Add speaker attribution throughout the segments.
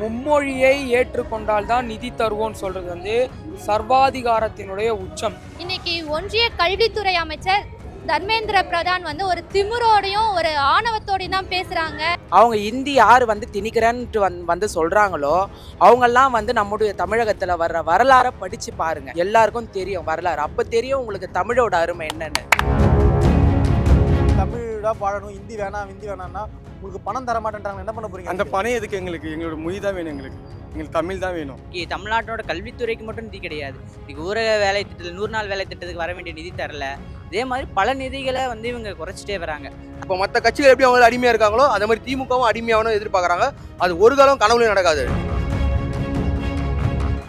Speaker 1: மும்மொழியை ஏற்றுக்கொண்டால் தான் நிதி தருவோம்னு சொல்றது வந்து சர்வாதிகாரத்தினுடைய உச்சம்.
Speaker 2: இன்னைக்கு ஒன்றிய கல்வித்துறை அமைச்சர் தர்மேந்திர பிரதான் வந்து ஒரு திமிரோடையும் ஒரு ஆணவத்தோடையும் தான் பேசுறாங்க.
Speaker 3: அவங்க இந்தி யார் வந்து திணிக்கிறேன்ட்டு வந் வந்து சொல்கிறாங்களோ அவங்கெல்லாம் வந்து நம்முடைய தமிழகத்தில் வர்ற வரலாறை படித்து பாருங்க. எல்லாருக்கும் தெரியும் வரலாறு. அப்போ தெரியும் உங்களுக்கு தமிழோட அருமை என்னன்னு.
Speaker 4: தமிழா பாடணும் ஹிந்தி வேணாம் ஹிந்தி வேணாம்னா உங்களுக்கு பணம் தர மாட்டேன்றாங்க என்ன பண்ண போறீங்க?
Speaker 5: அந்த பணம் எதுக்கு எங்களுக்கு? எங்களோட மொழி தான் வேணும் எங்களுக்கு. எங்களுக்கு தமிழ் தான் வேணும்.
Speaker 6: தமிழ்நாட்டோட கல்வித்துறைக்கு மட்டும் நிதி கிடையாது. இதுக்கு ஊரக வேலை திட்டத்தில் நூறு நாள் வேலை திட்டத்துக்கு வர வேண்டிய நிதி தரல. இதே மாதிரி பல நிதிகளை வந்து இவங்க குறைச்சிட்டே வராங்க.
Speaker 7: இப்போ மற்ற கட்சிகள் எப்படி அவங்க அடிமையாக இருக்காங்களோ அதே மாதிரி திமுகவும் அடிமையாகணும் எதிர்பார்க்குறாங்க. அது ஒரு காலம் கனவுலையும் நடக்காது.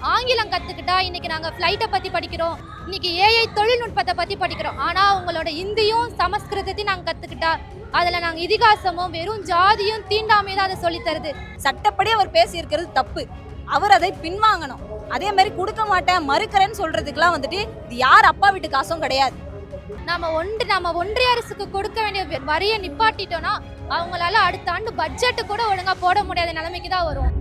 Speaker 2: ஆங்கிலம் கத்துக்கிட்டா இன்னைக்கு நாங்க ஃப்ளைட்டை பத்தி படிக்கிறோம். இன்னைக்கு ஏஐ தொழில்நுட்பத்தை பத்தி படிக்கிறோம். ஆனா உங்களோட இந்தியும் சமஸ்கிருதத்தையும் நாங்க கத்துக்கிட்டா அதுல நாங்க இதிகாசமும் வெறும் ஜாதியும் தீண்டாமே தான் அதை சொல்லித் தருது.
Speaker 8: சட்டப்படி அவர் பேசியிருக்கிறது தப்பு. அவர் அதை பின்வாங்கணும். அதே மாதிரி கொடுக்க மாட்டேன் மறுக்கிறேன்னு சொல்றதுக்கெல்லாம் வந்துட்டு இது யார் அப்பா வீட்டு காசும் கிடையாது.
Speaker 2: நம்ம ஒன்று நம்ம ஒன்றிய அரசுக்கு கொடுக்க வேண்டிய வரியை நிப்பாட்டிட்டோம்னா அவங்களால அடுத்த ஆண்டு பட்ஜெட்டு கூட ஒழுங்கா போட முடியாத நிலைமைக்கு தான் வரும்.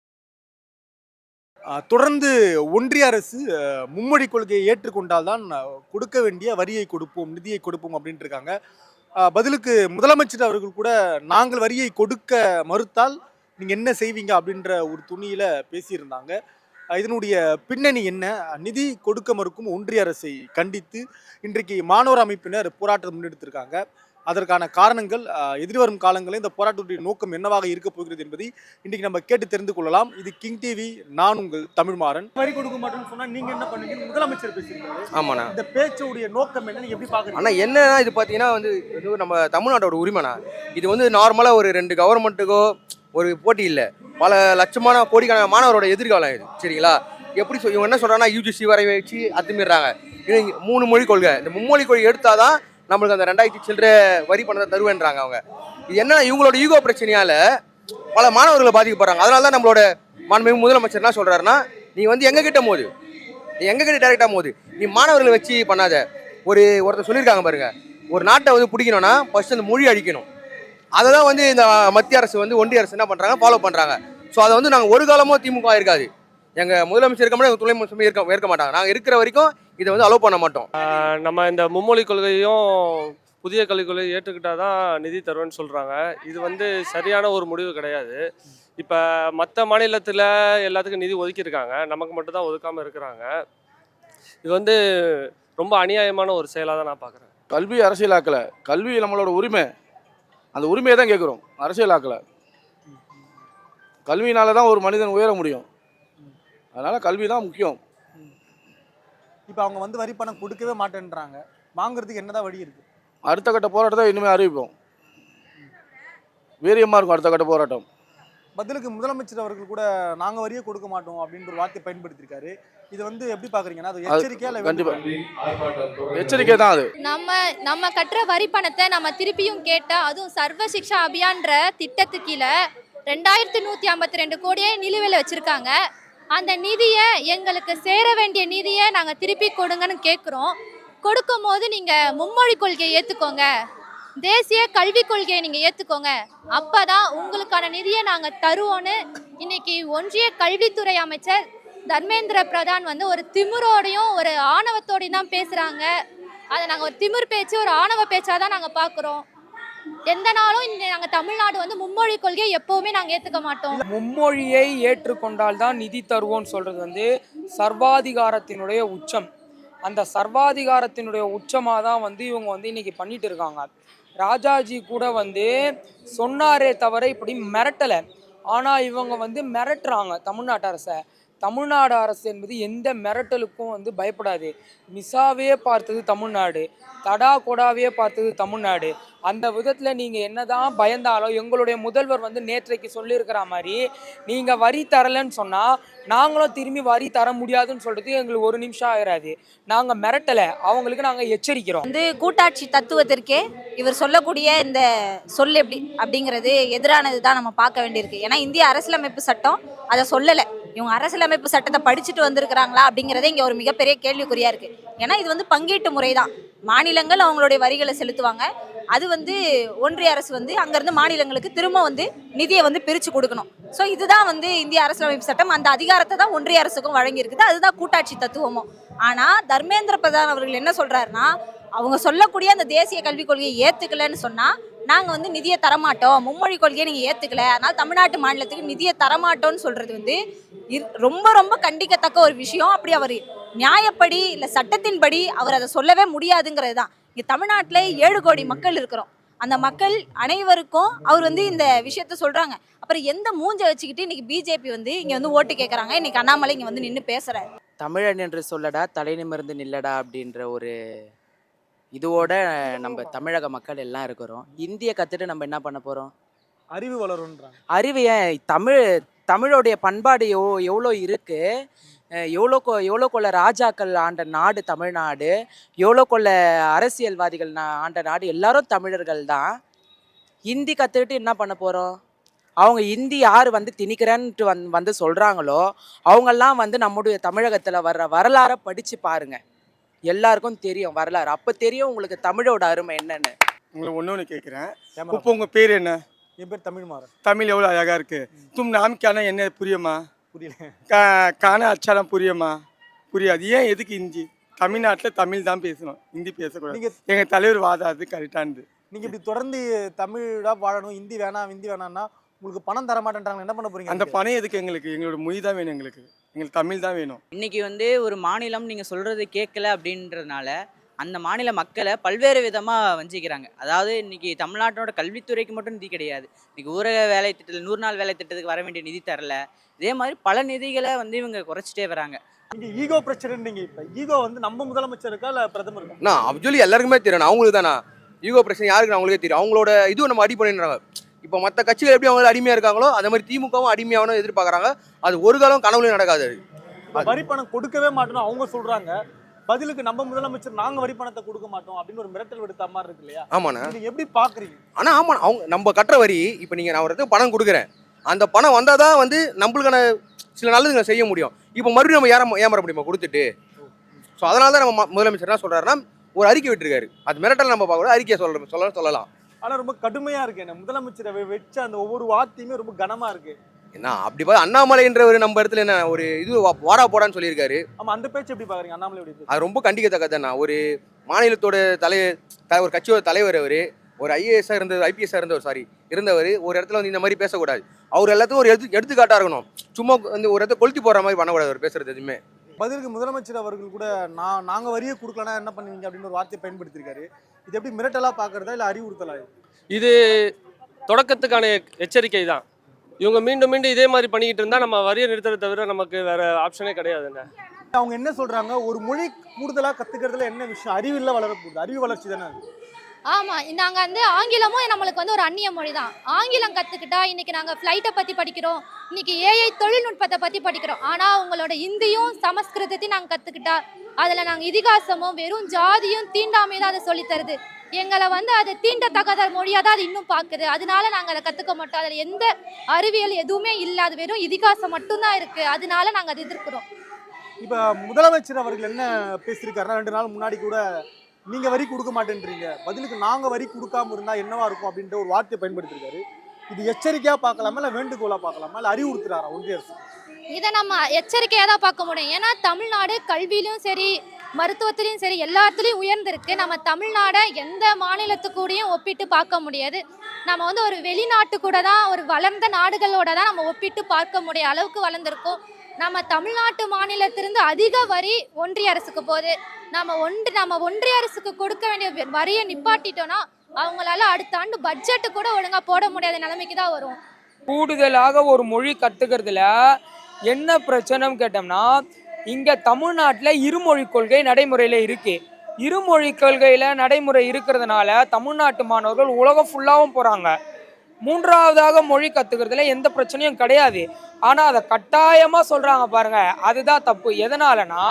Speaker 4: தொடர்ந்து ஒன்றிய அரசு மும்மொழி கொள்கையை ஏற்றுக்கொண்டால் தான் கொடுக்க வேண்டிய வரியை கொடுப்போம் நிதியை கொடுப்போம் அப்படின்ட்டு இருக்காங்க. பதிலுக்கு முதலமைச்சர் அவர்கள் கூட நாங்கள் வரியை கொடுக்க மறுத்தால் நீங்கள் என்ன செய்வீங்க அப்படின்ற ஒரு துணியில் பேசியிருந்தாங்க. இதனுடைய பின்னணி என்ன? நிதி கொடுக்க மறுக்கும் ஒன்றிய அரசை கண்டித்து இன்றைக்கு மாணவர் அமைப்பினர் போராட்டம் முன்னெடுத்திருக்காங்க. அதற்கான காரணங்கள் எதிர்வரும் காலங்களில் இந்த போராட்டத்துடைய நோக்கம் என்னவாக இருக்க போகிறது என்பதை இன்றைக்கு நம்ம கேட்டு தெரிந்து கொள்ளலாம். இது கிங் டிவி நான் உங்கள் தமிழ்மாறன். வரி கொடுக்க மாட்டேன்னு சொன்னா நீங்க என்ன பண்ணுவீங்க? முதலமைச்சர் பேசியிருக்காரு.
Speaker 7: ஆமாண்ணா.
Speaker 4: இந்த பேச்சோடைய நோக்கம் என்ன? நீங்க எப்படி பாக்குறீங்க?
Speaker 7: ஆனால் என்னன்னா இது பார்த்தீங்கன்னா வந்து இது நம்ம தமிழ்நாட்டோட உரிமைண்ணா. இது வந்து நார்மலாக ஒரு ரெண்டு கவர்மெண்ட்டுக்கோ ஒரு போட்டி இல்லை. பல லட்சமான கோடிக்கான மாணவரோட எதிர்காலம் இது. சரிங்களா? எப்படி இவங்க என்ன சொல்கிறாங்கன்னா யூஜிசி வரை வச்சு இங்க மூணு மொழி கொள்கை. இந்த மும்மொழி கொள்கை எடுத்தாதான் நம்மளுக்கு அந்த ரெண்டாயிரத்தி சில்லற வரி பணத்தை தருவேன்றாங்க அவங்க. இது என்ன இவங்களோட ஈகோ பிரச்சனையால பல மாணவர்களை பாதிக்கப்படுறாங்க. அதனால தான் நம்மளோட மாண்புமிகு முதலமைச்சர் என்ன சொல்கிறாருன்னா நீ வந்து எங்க கிட்ட மோது. நீ எங்கே கிட்ட டேரெக்டாக மோது. நீ மாணவர்களை வச்சு பண்ணாத. ஒரு ஒருத்தர் சொல்லியிருக்காங்க பாருங்க ஒரு நாட்டை வந்து பிடிக்கணும்னா ஃபர்ஸ்ட் அந்த மொழி அழிக்கணும். அதை தான் வந்து இந்த மத்திய அரசு வந்து ஒன்றிய அரசு என்ன பண்ணுறாங்க ஃபாலோ பண்ணுறாங்க ஸோ அதை வந்து நாங்கள் ஒரு காலமோ திமுக இருக்காது. எங்கள் முதலமைச்சர் இருக்க மாட்டோம் எங்க துணை முதலமைச்சர் இருக்க இருக்க மாட்டாங்க. நாங்கள் இருக்கிற வரைக்கும் இதை வந்து அலோவ் பண்ண மாட்டோம்.
Speaker 5: நம்ம இந்த மும்மொழி கொள்கையும் புதிய கல்விக் கொள்கையை ஏற்றுக்கிட்டால் தான் நிதி தருவேன்னு சொல்கிறாங்க இது வந்து சரியான ஒரு முடிவு கிடையாது. இப்போ மற்ற மாநிலத்தில் எல்லாத்துக்கும் நிதி ஒதுக்கியிருக்காங்க. நமக்கு மட்டும் தான் ஒதுக்காமல் இருக்கிறாங்க. இது வந்து ரொம்ப அநியாயமான ஒரு செயலாக தான் நான் பார்க்குறேன்
Speaker 9: கல்வி அரசியலாக்கலை. கல்வி நம்மளோட உரிமை. அந்த உரிமையை தான் கேட்குறோம் அரசியலாக்கலை. கல்வியினால தான் ஒரு மனிதன் உயர முடியும். அதனால் கல்வி தான் முக்கியம்.
Speaker 4: இப்போ அவங்க வந்து வரி பணம் கொடுக்கவே மாட்டேன்றாங்க. வாங்குறதுக்கு என்னதான் வழி இருக்கு?
Speaker 9: அடுத்த கட்ட போராட்டத்தை இனிமேல் அறிவிப்போம். வீரியமாக இருக்கும் அடுத்த கட்ட போராட்டம்.
Speaker 4: பதிலுக்கு முதலமைச்சர் அவர்கள் கூட நாங்க வரியே கொடுக்க மாட்டோம் அப்படின்ற ஒரு வார்த்தை பயன்படுத்தியிருக்காரு. இது வந்து எப்படி பாக்குறீங்கன்னா அது எச்சரிக்கையா இல்ல
Speaker 9: கண்டிப்பா. எச்சரிக்கை தான் அது.
Speaker 2: நம்ம நம்ம கட்டுற வரி பணத்தை நம்ம திருப்பியும் கேட்டா அதுவும் சர்வ சிக்ஷா அபியான்ற திட்டத்து கீழே ரெண்டாயிரத்தி நூத்தி ஐம்பத்தி ரெண்டு கோடியே நிலுவையில் வச்சிருக்காங்க. அந்த நிதியை எங்களுக்கு சேர வேண்டிய நிதியை நாங்கள் திருப்பி கொடுங்கன்னு கேட்குறோம் கொடுக்கும் போது நீங்கள் மும்மொழி கொள்கையை ஏற்றுக்கோங்க தேசிய கல்விக் கொள்கையை நீங்கள் ஏற்றுக்கோங்க அப்போ தான் உங்களுக்கான நிதியை நாங்கள் தருவோன்னு இன்னைக்கு ஒன்றிய கல்வித்துறை அமைச்சர் தர்மேந்திர பிரதான் வந்து ஒரு திமிரோடையும் ஒரு ஆணவத்தோடையும் தான் பேசுகிறாங்க அதை நாங்கள் ஒரு திமிர் பேச்சு ஒரு ஆணவ பேச்சாக தான் நாங்கள் பார்க்குறோம் எந்த நாளும் இந்த நாங்கள் தமிழ்நாடு வந்து மும்மொழி கொள்கையை எப்பவுமே நாங்கள் ஏற்றுக்க மாட்டோம்.
Speaker 1: மும்மொழியை ஏற்றுக்கொண்டால் தான் நிதி தருவோம்னு சொல்றது வந்து சர்வாதிகாரத்தினுடைய உச்சம். அந்த சர்வாதிகாரத்தினுடைய உச்சமாக தான் வந்து இவங்க வந்து இன்னைக்கு பண்ணிட்டு இருக்காங்க. ராஜாஜி கூட வந்து சொன்னாரே தவிர இப்படி மிரட்டலை. ஆனால் இவங்க வந்து மிரட்டுறாங்க தமிழ்நாட்டு அரசை. தமிழ்நாடு அரசு என்பது எந்த மிரட்டலுக்கும் வந்து பயப்படாது. மிசாவே பார்த்தது தமிழ்நாடு தடா கொடாவே பார்த்தது தமிழ்நாடு. அந்த விதத்தில் நீங்கள் என்னதான் பயந்தாலும் எங்களுடைய முதல்வர் வந்து நேற்றைக்கு சொல்லியிருக்கிற மாதிரி நீங்கள் வரி தரலைன்னு சொன்னால் நாங்களும் திரும்பி வரி தர முடியாதுன்னு சொல்கிறது எங்களுக்கு ஒரு நிமிஷம் ஆயிடாது நாங்கள் மிரட்டலை. அவங்களுக்கு நாங்கள் எச்சரிக்கிறோம்.
Speaker 8: வந்து கூட்டாட்சி தத்துவத்திற்கே இவர் சொல்லக்கூடிய இந்த சொல் எப்படி அப்படிங்கிறது எதிரானது தான் நம்ம பார்க்க வேண்டியிருக்கு. ஏன்னா இந்திய அரசியலமைப்பு சட்டம் அதை சொல்லலை. இவங்க அரசியலமைப்பு சட்டத்தை படிச்சுட்டு வந்திருக்கிறாங்களா அப்படிங்கிறதே இங்கே ஒரு மிகப்பெரிய கேள்விக்குறியா இருக்கு. ஏன்னா இது வந்து பங்கீட்டு முறை தான் மாநிலங்கள் அவங்களுடைய வரிகளை செலுத்துவாங்க. அது வந்து ஒன்றிய அரசு வந்து அங்கேருந்து மாநிலங்களுக்கு திரும்ப வந்து நிதியை வந்து பிரித்து கொடுக்கணும். ஸோ இதுதான் வந்து இந்திய அரசியலமைப்பு சட்டம். அந்த அதிகாரத்தை தான் ஒன்றிய அரசுக்கும் வழங்கியிருக்குது. அதுதான் கூட்டாட்சி தத்துவமும். ஆனால் தர்மேந்திர பிரதான் அவர்கள் என்ன சொல்கிறாருன்னா அவங்க சொல்லக்கூடிய அந்த தேசிய கல்விக் கொள்கையை ஏற்றுக்கலன்னு சொன்னால் நாங்கள் வந்து நிதியை தரமாட்டோம். மும்மொழி கொள்கையை நீங்கள் ஏற்றுக்கல அதனால் தமிழ்நாட்டு மாநிலத்துக்கு நிதியை தரமாட்டோம்னு சொல்கிறது வந்து இர்- ரொம்ப ரொம்ப கண்டிக்கத்தக்க ஒரு விஷயம். அப்படி அவர் நியாயப்படி இல்லை சட்டத்தின்படி அவர் அதை சொல்லவே முடியாதுங்கிறது தான். இங்கே தமிழ்நாட்டில் ஏழு கோடி மக்கள் இருக்கிறோம். அந்த மக்கள் அனைவருக்கும் அவர் வந்து இந்த விஷயத்த சொல்கிறாங்க அப்புறம் எந்த மூஞ்சை வச்சுக்கிட்டு இன்னைக்கு பிஜேபி வந்து இங்கே வந்து ஓட்டு கேட்குறாங்க இன்னைக்கு அண்ணாமலை இங்கே வந்து நின்று பேசுறாரு.
Speaker 3: தமிழன் என்று சொல்லடா தலை நிமிர்ந்து நில்லடா அப்படின்ற ஒரு இதுவோட நம்ம தமிழக மக்கள் எல்லாம் இருக்கிறோம். இந்திய கத்துட்டு நம்ம என்ன பண்ண போறோம்?
Speaker 4: அறிவு வளரும்ன்றாங்க.
Speaker 3: அறிவு ஏன் தமிழ் தமிழோடைய பண்பாடு எவ் எவ்வளோ இருக்கு? அஹ் எவ்வளோ கொ எவ்வளோ கொள்ள ராஜாக்கள் ஆண்ட நாடு தமிழ்நாடு எவ்வளோ கொள்ள அரசியல்வாதிகள் ஆண்ட நாடு எல்லாரும் தமிழர்கள் தான். ஹிந்தி கற்றுக்கிட்டு என்ன பண்ண போகிறோம் அவங்க ஹிந்தி யார் வந்து திணிக்கிறேன்ட்டு வந் வந்து சொல்கிறாங்களோ அவங்கெல்லாம் வந்து நம்முடைய தமிழகத்தில் வர்ற வரலாறை படித்து பாருங்க. எல்லாருக்கும் தெரியும் வரலாறு. அப்போ தெரியும் உங்களுக்கு தமிழோட அருமை என்னன்னு.
Speaker 10: உங்களை ஒன்று ஒன்று கேட்குறேன் இப்போ உங்கள் பேர் என்ன?
Speaker 4: என் பேர் தமிழ் மாறன்.
Speaker 10: தமிழ் எவ்வளோ அழகாக இருக்குது தும் நாமிக்கான என்ன புரியுமா?
Speaker 4: புரியல.
Speaker 10: கா காண அச்சாரம் புரியுமா? புரியாது. ஏன் எதுக்கு ஹிந்தி தமிழ்நாட்டில் தமிழ் தான் பேசணும். ஹிந்தி பேசக்கூடாது.
Speaker 4: நீங்க
Speaker 10: எங்கள் தலைவர் வாதாது கரெக்டானது
Speaker 4: நீங்க இப்படி தொடர்ந்து தமிழா வாழணும் ஹிந்தி வேணாம் ஹிந்தி வேணாம்னா உங்களுக்கு பணம் தர மாட்டேன்றாங்க என்ன பண்ண போறீங்க
Speaker 10: அந்த? பணம் எதுக்கு எங்களுக்கு? எங்களோட மொழி தான் வேணும் எங்களுக்கு. எங்களுக்கு தமிழ் தான் வேணும்.
Speaker 6: இன்னைக்கு வந்து ஒரு மாநிலம் நீங்கள் சொல்கிறது கேட்கல அப்படின்றதுனால அந்த மாநில மக்களை பல்வேறு விதமாக வஞ்சிக்கிறாங்க. அதாவது இன்னைக்கு தமிழ்நாட்டோட கல்வித்துறைக்கு மட்டும் நிதி கிடையாது. இன்னைக்கு ஊரக வேலை திட்டத்தில் நூறு நாள் வேலை திட்டத்துக்கு வர வேண்டிய நிதி தரல. இதே மாதிரி பல நிதிகளை வந்து இவங்க குறைச்சிட்டே வராங்க.
Speaker 4: நீங்க ஈகோ பிரச்சனைன்றீங்க இப்ப ஈகோ வந்து நம்ம முதலமைச்சருக்கா இல்ல பிரதமருக்கா
Speaker 7: நான் ஆக்சுவலி எல்லாருக்குமே தெரியும். அவங்களுக்கு தானே? ஈகோ பிரச்சனை யாருக்கு? அவங்களுக்கே தெரியும். அவங்களோட இதுவும் நம்ம அடி பண்ணிடுறாங்க இப்போ மற்ற கட்சிகள் எப்படி அவங்க அடிமையாக இருக்காங்களோ அதே மாதிரி திமுகவும் அடிமையாகணும் எதிர்பார்க்குறாங்க. அது ஒரு காலம் கனவுலையும் நடக்காது.
Speaker 4: வரி பணம் கொடுக்கவே மாட்டோம்னு அவங்க சொல்றாங்க. பதிலுக்கு நம்ம முதலமைச்சர் நாங்க வரி பணத்தை கொடுக்க மாட்டோம் அப்படின்னு ஒரு மிரட்டல் விடுத்த மாதிரி இருக்கு இல்லையா?
Speaker 7: ஆமாண்ணே.
Speaker 4: நீங்க எப்படி பாக்குறீங்க?
Speaker 7: ஆனால் ஆமாம் அவங்க நம்ம கட்டுற வரி இப்போ நீங்கள் நான் ஒரு பணம் கொடுக்குறேன். அந்த பணம் வந்தால் தான் வந்து நம்மளுக்கான சில நல்லதுங்களை செய்ய முடியும். இப்போ மறுபடியும் நம்ம ஏற ஏமாற முடியுமா கொடுத்துட்டு? ஸோ அதனால தான் நம்ம முதலமைச்சர் என்ன சொல்கிறாருன்னா ஒரு அறிக்கை விட்டுருக்காரு. அது மிரட்டல் நம்ம பார்க்கக்கூடாது அறிக்கையை சொல்ல சொல்ல சொல்லலாம்.
Speaker 4: ஆனா ரொம்ப கடுமையா இருக்கு என்ன. முதலமைச்சரை வச்ச அந்த ஒவ்வொரு வார்த்தையுமே ரொம்ப கனமா இருக்கு.
Speaker 7: என்ன அப்படி பார்த்தா அண்ணாமலைன்றவர் நம்ம இடத்துல என்ன ஒரு இது வா- வாடா போடான்னு சொல்லியிருக்காரு.
Speaker 4: ஆமா அந்த பேச்சு எப்படி பாக்குறீங்க? அண்ணாமலை எப்படி பேச்சு?
Speaker 7: அது ரொம்ப கண்டிக்கத்தக்கதாண்ணா ஒரு மாநிலத்தோட தலை ஒரு கட்சியோட தலைவர் அவர் ஒரு ஐஏஎஸ்ஸாக இருந்தவர் ஐபிஎஸ்ஸாக இருந்தவர் சாரி இருந்தவர் ஒரு இடத்துல வந்து இந்த மாதிரி பேசக்கூடாது. அவர் எல்லாத்துக்கும் ஒரு எடுத்து எடுத்துக்காட்டாக இருக்கணும். சும்மா வந்து ஒரு இடத்த கொளுத்தி போடுற மாதிரி பண்ணக்கூடாது அவர் பேசுறது எதுவுமே.
Speaker 4: பதிலுக்கு முதலமைச்சர் அவர்கள் கூட நான் நாங்க வரியை கொடுக்கலனா என்ன பண்ணுவீங்க அப்படின்னு ஒரு வார்த்தையை பயன்படுத்தியிருக்காரு. இது எப்படி மிரட்டலா பாக்குறதா இல்ல அறிவுறுத்தலா? இது?
Speaker 5: தொடக்கத்துக்கான எச்சரிக்கை தான். இவங்க மீண்டும் மீண்டும் இதே மாதிரி பண்ணிக்கிட்டு இருந்தால் நம்ம வரியை நிறுத்துறதை தவிர நமக்கு வேற ஆப்ஷனே கிடையாதுங்க.
Speaker 4: அவங்க என்ன சொல்றாங்க? ஒரு மொழி கூடுதலா கத்துக்கிறதுல என்ன விஷயம்? அறிவில்ல வளர போகுது அறிவு வளர்ச்சி தானே
Speaker 2: ஆமாம் நாங்கள் வந்து ஆங்கிலமும் நம்மளுக்கு வந்து ஒரு அந்நிய மொழி தான் ஆங்கிலம் கற்றுக்கிட்டா இன்றைக்கி நாங்கள் ஃப்ளைட்டை பற்றி படிக்கிறோம். இன்றைக்கி ஏஐ தொழில்நுட்பத்தை பற்றி படிக்கிறோம். ஆனால் உங்களோட இந்தியும் சமஸ்கிருதத்தையும் நாங்கள் கற்றுக்கிட்டா அதில் நாங்கள் இதிகாசமும் வெறும் ஜாதியும் தீண்டாமையும் தான் அதை சொல்லித்தருது எங்களை வந்து அது தீண்டத்தகாத மொழியாக தான் அது இன்னும் பார்க்குது அதனால நாங்கள் அதை கற்றுக்க மாட்டோம். அதில் எந்த அறிவியல் எதுவுமே இல்லாது வெறும் இதிகாசம் மட்டும்தான் இருக்குது அதனால நாங்கள் அதை எதிர்க்கிறோம்.
Speaker 4: இப்போ முதலமைச்சர் அவர்கள் என்ன பேசியிருக்காருன்னா ரெண்டு நாள் முன்னாடி கூட நீங்க வரி கொடுக்க மாட்டேன்றீங்க. பதிலுக்கு நாங்க வரி கொடுக்காம இருந்தா என்னவா இருக்கும் அப்படின்ற ஒரு வார்த்தையை பயன்படுத்திருக்காரு. இது எச்சரிக்கையா பார்க்கலாமா இல்ல வேண்டுகோளா பார்க்கலாமா? இல்ல அறிவுறுத்துறாரா ஒன்றிய அரசு?
Speaker 2: இதை நம்ம எச்சரிக்கையாக தான் பார்க்க முடியும். ஏன்னா தமிழ்நாடு கல்வியிலும் சரி மருத்துவத்திலையும் சரி எல்லாத்துலேயும் உயர்ந்திருக்கு. நம்ம தமிழ்நாடை எந்த மாநிலத்து கூடயும் ஒப்பிட்டு பார்க்க முடியாது. நம்ம வந்து ஒரு வெளிநாட்டு கூட தான் ஒரு வளர்ந்த நாடுகளோட தான் நம்ம ஒப்பிட்டு பார்க்க முடிய அளவுக்கு வளர்ந்துருக்கோம். நம்ம தமிழ்நாட்டு மாநிலத்திலிருந்து அதிக வரி ஒன்றிய அரசுக்கு போகுது. நம்ம ஒன்று நம்ம ஒன்றிய அரசுக்கு கொடுக்க வேண்டிய வரியை நிப்பாட்டிட்டோம்னா அவங்களால அடுத்த ஆண்டு பட்ஜெட்டு கூட ஒழுங்காக போட முடியாத நிலைமைக்கு தான் வரும்
Speaker 1: கூடுதலாக ஒரு மொழி கற்றுக்கிறதுல என்ன பிரச்சனைன்னு கேட்டோம்னா இங்கே தமிழ்நாட்டில் இருமொழி கொள்கை நடைமுறையில் இருக்கு. இருமொழி கொள்கையில் நடைமுறை இருக்கிறதுனால தமிழ்நாட்டு மாணவர்கள் உலகம் ஃபுல்லாகவும் போகிறாங்க மூன்றாவதாக மொழி கற்றுக்கிறதுல எந்த பிரச்சனையும் கிடையாது. ஆனால் அதை கட்டாயமாக சொல்கிறாங்க பாருங்கள் அதுதான் தப்பு. எதனாலனா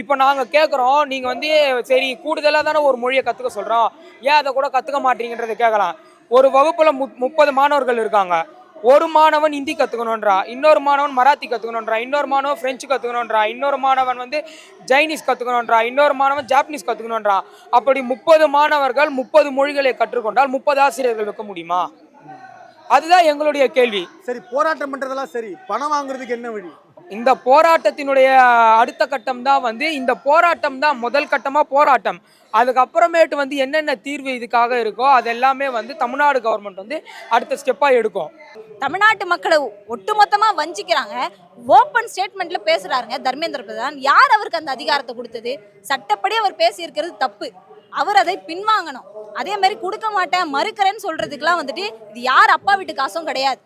Speaker 1: இப்போ நாங்கள் கேட்குறோம் நீங்கள் வந்து சரி கூடுதலாக தானே ஒரு மொழியை கற்றுக்க சொல்கிறோம் ஏன் அதை கூட கற்றுக்க மாட்டீங்கன்றதை கேட்கலாம் ஒரு வகுப்பில் மு முப்பது மாணவர்கள் இருக்காங்க. ஒரு மாணவன் ஹிந்தி கற்றுக்கணுன்றா இன்னொரு மாணவன் மராத்தி கற்றுக்கணுன்றா இன்னொரு மாணவன் ஃப்ரெஞ்சு கற்றுக்கணுன்றா இன்னொரு மாணவன் வந்து ஜைனீஸ் கற்றுக்கணுன்றா இன்னொரு மாணவன் ஜாப்பனீஸ் கற்றுக்கணுன்றா அப்படி முப்பது மாணவர்கள் முப்பது மொழிகளை கற்றுக்கொண்டால் முப்பது ஆசிரியர்கள் வைக்க முடியுமா? அதுதான் எங்களுடைய கேள்வி.
Speaker 4: சரி போராட்டம் பண்றதெல்லாம் சரி. பணம் வாங்குறதுக்கு என்ன வழி?
Speaker 1: இந்த போராட்டத்தினுடைய அடுத்த கட்டம் தான் வந்து இந்த போராட்டம் தான் முதல் கட்டமாக போராட்டம். அதுக்கப்புறமேட்டு வந்து என்னென்ன தீர்வு இதுக்காக இருக்கோ அது எல்லாமே வந்து தமிழ்நாடு கவர்மெண்ட் வந்து அடுத்த ஸ்டெப்பாக எடுக்கும்.
Speaker 8: தமிழ்நாட்டு மக்களை ஒட்டுமொத்தமா வஞ்சிக்கிறாங்க. ஓப்பன் ஸ்டேட்மெண்ட்ல பேசுறாருங்க தர்மேந்திர பிரதான். யார் அவருக்கு அந்த அதிகாரத்தை கொடுத்தது? சட்டப்படி அவர் பேசியிருக்கிறது தப்பு. அவர் அதை பின்வாங்கணும். அதே மாதிரி கொடுக்க மாட்டேன் மறுக்கிறேன்னு சொல்றதுக்கெல்லாம் வந்துட்டு இது யார் அப்பா வீட்டு காசும் கிடையாது.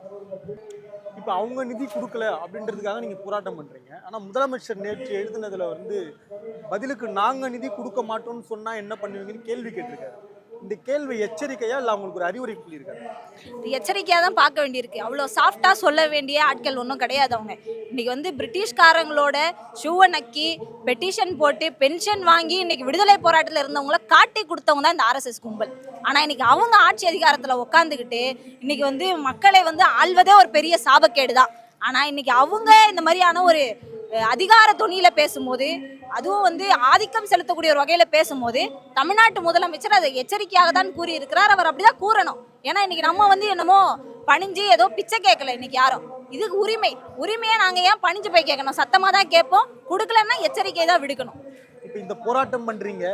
Speaker 4: இப்போ அவங்க நிதி கொடுக்கல அப்படின்றதுக்காக நீங்க போராட்டம் பண்றீங்க. ஆனா முதலமைச்சர் நேற்று எழுதுனதுல வந்து பதிலுக்கு நாங்க நிதி கொடுக்க மாட்டோம்னு சொன்னா என்ன பண்ணுவீங்கன்னு கேள்வி கேட்டிருக்காரு. இந்த கேள்வி எச்சரிக்கையா இல்ல அவங்களுக்கு ஒரு அறிவுரை
Speaker 8: சொல்லியிருக்காங்க? எச்சரிக்கையாக தான் பார்க்க வேண்டியிருக்கு. அவ்வளோ சாஃப்டாக சொல்ல வேண்டிய ஆட்கள் ஒன்றும் கிடையாது அவங்க. இன்னைக்கு வந்து பிரிட்டிஷ்காரங்களோட ஷூவை நக்கி பெட்டிஷன் போட்டு பென்ஷன் வாங்கி இன்னைக்கு விடுதலை போராட்டத்தில் இருந்தவங்கள காட்டி கொடுத்தவங்க தான் இந்த ஆர்எஸ்எஸ் கும்பல். ஆனால் இன்னைக்கு அவங்க ஆட்சி அதிகாரத்தில் உட்காந்துக்கிட்டு இன்னைக்கு வந்து மக்களை வந்து ஆள்வதே ஒரு பெரிய சாபக்கேடு தான் ஆனால் இன்னைக்கு அவங்க இந்த மாதிரியான ஒரு அதிகார துணியில பேசும்போது அதுவும் வந்து ஆதிக்கம் செலுத்தக்கூடிய ஒரு வகையில பேசும்போது தமிழ்நாட்டு முதலமைச்சர் அதை எச்சரிக்கையாக தான் கூறி இருக்கிறார் அவர் அப்படிதான் கூறணும். ஏன்னா இன்னைக்கு நம்ம வந்து என்னமோ பணிஞ்சு ஏதோ பிச்சை கேட்கல இன்னைக்கு யாரும். இது உரிமை. உரிமையை நாங்க ஏன் பணிஞ்சு போய் கேட்கணும்? சத்தமா தான் கேட்போம். கொடுக்கலன்னா எச்சரிக்கை தான் விடுக்கணும்.
Speaker 4: இப்போ இந்த போராட்டம் பண்றீங்க.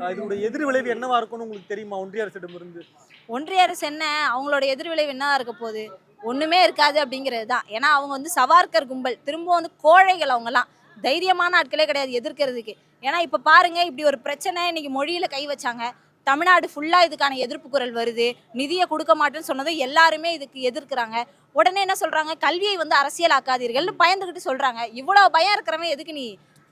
Speaker 4: அஹ் இதோட எதிர் விளைவு என்னவா இருக்கும்னு உங்களுக்கு தெரியுமா? ஒன்றிய அரசிடம் இருந்து.
Speaker 8: ஒன்றிய அரசு என்ன? அவங்களோட எதிர்விளைவு என்ன இருக்க போகுது? ஒண்ணுமே இருக்காது அப்படிங்கிறது தான். ஏன்னா அவங்க வந்து சவார்கர் கும்பல். திரும்ப வந்து கோழைகள் அவங்கலாம். தைரியமான ஆட்களே கிடையாது எதிர்க்கிறதுக்கு. ஏன்னா இப்ப பாருங்க இப்படி ஒரு பிரச்சனை இன்னைக்கு மொழியில கை வச்சாங்க. தமிழ்நாடு ஃபுல்லா இதுக்கான எதிர்ப்பு குரல் வருது. நிதியை கொடுக்க மாட்டேன்னு சொன்னதும் எல்லாருமே இதுக்கு எதிர்க்கிறாங்க. உடனே என்ன சொல்றாங்க? கல்வியை வந்து அரசியலாக்காதீர்கள்னு பயந்துகிட்டு சொல்றாங்க. இவ்வளவு பயம் இருக்கிறவங்க எதுக்கு நீ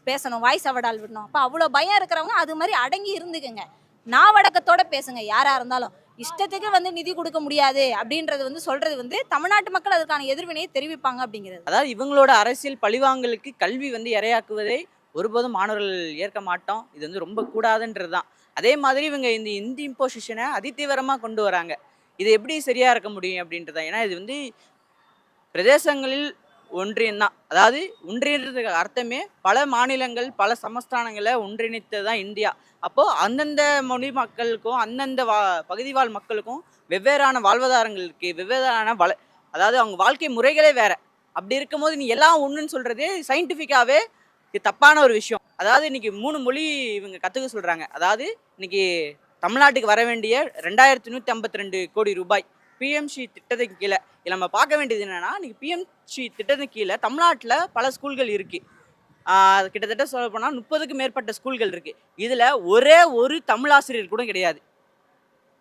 Speaker 8: பேசணும்? வாய்ஸ் அவடால் விடணும். அப்ப அவ்வளவு பயம் இருக்கிறவங்க அது மாதிரி அடங்கி இருந்துக்குங்க. நாவடக்கத்தோட பேசுங்க. யாரா இருந்தாலும். இஷ்டத்துக்கு வந்து நிதி கொடுக்க முடியாது அப்படின்றது வந்து சொல்றது வந்து தமிழ்நாட்டு மக்கள் அதுக்கான எதிர்வினையை தெரிவிப்பாங்க அப்படிங்கிறது.
Speaker 6: அதாவது இவங்களோட அரசியல் பழிவாங்கலுக்கு கல்வி வந்து இரையாக்குவதை ஒருபோதும் மாணவர்கள் ஏற்க மாட்டோம். இது வந்து ரொம்ப கூடாதுன்றது தான் அதே மாதிரி இவங்க இந்த இந்தி இம்போசிஷனை அதிதீவிரமாக கொண்டு வராங்க. இது எப்படி சரியா இருக்க முடியும் அப்படின்றத ஏன்னா இது வந்து பிரதேசங்களில் ஒன்றியம் தான் அதாவது ஒன்றியன்றதுக்கு அர்த்தமே பல மாநிலங்கள் பல சமஸ்தானங்களை ஒன்றிணைத்தது தான் இந்தியா. அப்போது அந்தந்த மொழி மக்களுக்கும் அந்தந்த வா பகுதிவாழ் மக்களுக்கும் வெவ்வேறான வாழ்வாதாரங்களுக்கு வெவ்வேறான வள அதாவது அவங்க வாழ்க்கை முறைகளே வேறு. அப்படி இருக்கும்போது நீ எல்லாம் ஒன்றுன்னு சொல்கிறதே சயின்டிஃபிக்காகவே இது தப்பான ஒரு விஷயம். அதாவது இன்றைக்கி மூணு மொழி இவங்க கற்றுக்க சொல்கிறாங்க அதாவது இன்றைக்கி தமிழ்நாட்டுக்கு வர வேண்டிய ரெண்டாயிரத்தி நூற்றி ஐம்பத்தி ரெண்டு கோடி ரூபாய். பிஎம்சி திட்டத்துக்கு கீழே. இதில் நம்ம பார்க்க வேண்டியது என்னென்னா இன்றைக்கி பிஎம்சி திட்டத்துக்கு கீழே தமிழ்நாட்டில் பல ஸ்கூல்கள் இருக்குது கிட்டத்தட்ட சொல்ல போனால் முப்பதுக்கும் மேற்பட்ட ஸ்கூல்கள் இருக்குது இதில் ஒரே ஒரு தமிழ் ஆசிரியர் கூட கிடையாது.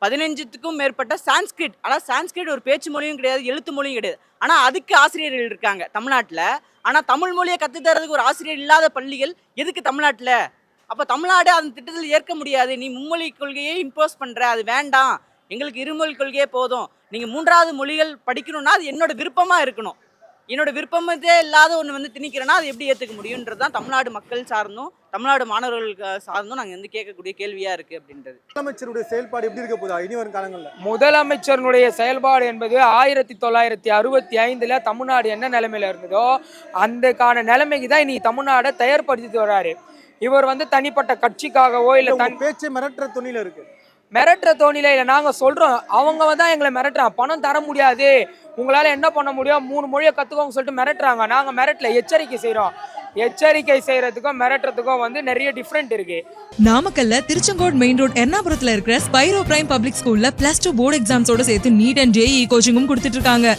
Speaker 6: பதினஞ்சுத்துக்கும் மேற்பட்ட சான்ஸ்கிரிட் ஆனால் சான்ஸ்கிரிட் ஒரு பேச்சு மொழியும் கிடையாது எழுத்து மொழியும் கிடையாது. ஆனால் அதுக்கு ஆசிரியர்கள் இருக்காங்க தமிழ்நாட்டில். ஆனால் தமிழ் மொழியை கற்றுத் தரதுக்கு ஒரு ஆசிரியர் இல்லாத பள்ளிகள் எதுக்கு தமிழ்நாட்டில்? அப்போ தமிழ்நாடு அந்த திட்டத்தில் ஏற்க முடியாது. நீ மும்மொழி கொள்கையை இம்போஸ் பண்ணுற அது வேண்டாம். எங்களுக்கு இருமொழி கொள்கையே போதும். நீங்கள் மூன்றாவது மொழிகள் படிக்கணும்னா அது என்னோட விருப்பமாக இருக்கணும். என்னோட விருப்பமே இல்லாத ஒன்று வந்து திணிக்கிறேன்னா அது எப்படி ஏற்றுக்க முடியுன்றது தான் தமிழ்நாடு மக்கள் சார்ந்தும் தமிழ்நாடு மாணவர்களுக்கு சார்ந்தும் நாங்கள் வந்து கேட்கக்கூடிய கேள்வியாக இருக்குது அப்படின்றது.
Speaker 4: முதலமைச்சருடைய செயல்பாடு எப்படி இருக்க போதா இனி வரும் காலங்களில்.
Speaker 1: முதலமைச்சருடைய செயல்பாடு என்பது ஆயிரத்தி தொள்ளாயிரத்தி அறுபத்தி ஐந்துல தமிழ்நாடு என்ன நிலைமையில இருந்ததோ அந்தக்கான நிலைமைக்கு தான் இன்னைக்கு தமிழ்நாடை தயார்படுத்திட்டு வர்றாரு இவர் வந்து தனிப்பட்ட கட்சிக்காகவோ இல்லை
Speaker 4: பேச்சு மிரட்டுற துணியில இருக்கு.
Speaker 1: மிரட்டுற தோணில இல்லை. நாங்கள் சொல்கிறோம் அவங்க தான் எங்களை மிரட்டுறான் பணம் தர முடியாது. உங்களால் என்ன பண்ண முடியும்? மூணு மொழியை கற்றுக்கோங்க சொல்லிட்டு மிரட்டுறாங்க. நாங்கள் மிரட்டல. எச்சரிக்கை செய்கிறோம் எச்சரிக்கை செய்கிறதுக்கும் மிரட்டுறதுக்கும் வந்து நிறைய டிஃப்ரெண்ட் இருக்குது
Speaker 11: நாமக்கல்ல திருச்செங்கோடு மெயின் ரோட் எர்ணாபுரத்துல இருக்கிற ஸ்பைரோ பிரைம் பப்ளிக் ஸ்கூல்ல பிளஸ் டூ போர்டு எக்ஸாம்ஸோட சேர்த்து நீட் அண்ட் ஜேஇ கோச்சிங்கும் கொடுத்துட்டு இருக்காங்க.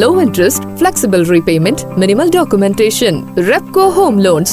Speaker 12: Low interest, flexible repayment, minimal documentation. Repco Home Loans.